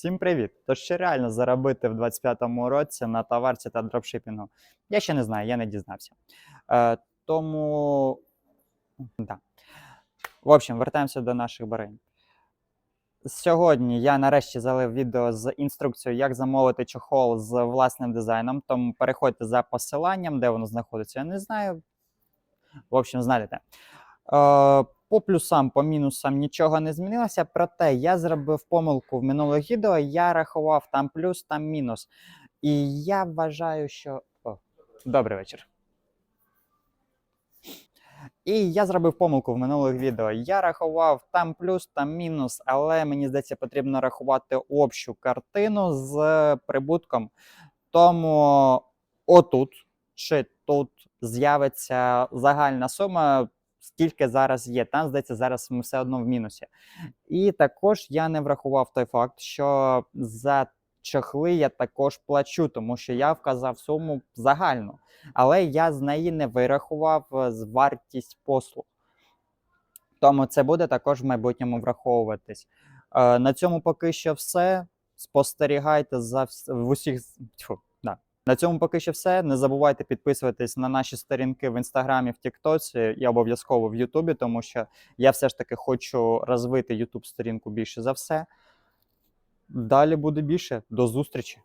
Всім привіт! Тож чи реально заробити в 25-му році на товарці та дропшипінгу? Я ще не знаю, я не дізнався. Е, тому. Да. В общем, вертаємося до наших барень. Сьогодні я нарешті залив відео з інструкцією, як замовити чохол з власним дизайном. Тому переходьте за посиланням, де воно знаходиться, я не знаю. В общем, знайдете. Е, по плюсам, по мінусам нічого не змінилося. Проте я зробив помилку в минулих відео. Я рахував там плюс, там мінус. І я вважаю, що. О, добрий вечір. І я зробив помилку в минулих відео. Я рахував там плюс, там мінус, але мені здається, потрібно рахувати общу картину з прибутком. Тому отут чи тут з'явиться загальна сума, скільки зараз є. Там, здається, зараз ми все одно в мінусі. І також я не врахував той факт, що за чохли я також плачу, тому що я вказав суму загальну, але я з неї не вирахував е, вартість послуг. Тому це буде також в майбутньому враховуватись. Е, на цьому поки що все. Спостерігайте за вс- в усіх. На цьому поки що все. Не забувайте підписуватись на наші сторінки в інстаграмі, в Тіктоці і обов'язково в Ютубі, тому що я все ж таки хочу розвити Ютуб сторінку більше за все. Далі буде більше. До зустрічі!